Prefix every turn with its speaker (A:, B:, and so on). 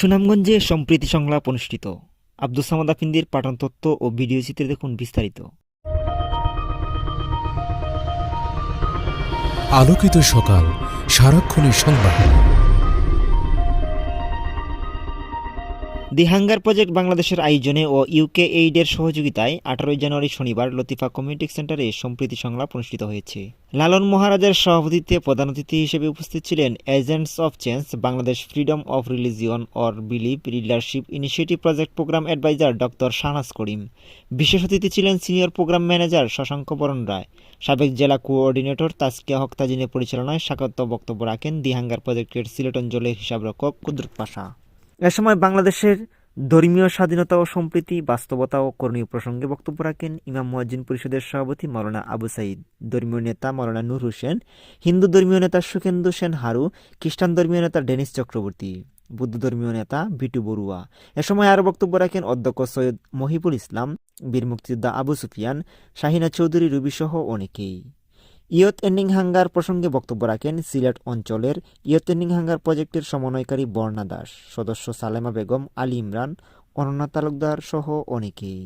A: সুনামগঞ্জে সম্প্রীতি সংলাপ অনুষ্ঠিত। আব্দুল সামাদ আফিন্দির পাঠন তত্ত্ব ও ভিডিও চিত্রে দেখুন বিস্তারিত।
B: আলোকিত সকাল, সারাক্ষণের সংবাদ।
A: দি হাঙ্গার প্রজেক্ট বাংলাদেশের আয়োজনে ও ইউকে এইডের সহযোগিতায় আঠারোই জানুয়ারি শনিবার লতিফা কমিউনিটি সেন্টারে সম্প্রীতি সংলাপ অনুষ্ঠিত হয়েছে। লালন মহারাজের সভাপতিত্বে প্রধান অতিথি হিসেবে উপস্থিত ছিলেন agents of change Bangladesh freedom of religion or belief leadership initiative project programme adviser doctor Shahnaz Karim. বিশেষ অতিথি ছিলেন সিনিয়র প্রোগ্রাম ম্যানেজার শশাঙ্ক বরণ রায়। সাবেক জেলা কোঅর্ডিনেটর তাসকিয়া হক তাজিনের পরিচালনায় স্বাগত বক্তব্য রাখেন দিহাঙ্গার প্রজেক্টের সিলেট অঞ্চলের হিসাবরক্ষক কুদরত পাশা। এ সময় বাংলাদেশের ধর্মীয় স্বাধীনতা ও সম্প্রীতি, বাস্তবতা ও করণীয় প্রসঙ্গে বক্তব্য রাখেন ইমাম মুয়াজ্জিন পরিষদের সভাপতি মাওলানা আবু সাইদ, ধর্মীয় নেতা মাওলানা নূর হোসেন, হিন্দু ধর্মীয় নেতা সুখেন্দু সেন হারু, খ্রিস্টান ধর্মীয় নেতা ডেনিস চক্রবর্তী, বৌদ্ধ ধর্মীয় নেতা বিটু বড়ুয়া। এ সময় আরও বক্তব্য রাখেন অধ্যক্ষ সৈয়দ মহিবুল ইসলাম, বীর মুক্তিযোদ্ধা আবু সুফিয়ান, শাহিনা চৌধুরী রুবিসহ অনেকেই। ইয়ত এন্ডিং হাঙ্গার প্রসঙ্গে বক্তব্য রাখেন সিলেট অঞ্চলের ইয়ত এন্ডিং হাঙ্গার প্রজেক্টের সমন্বয়কারী বর্ণা দাস। সদস্য সালেমা বেগম, আলী ইমরান, অনন্যা তালুকদার সহ অনেকেই।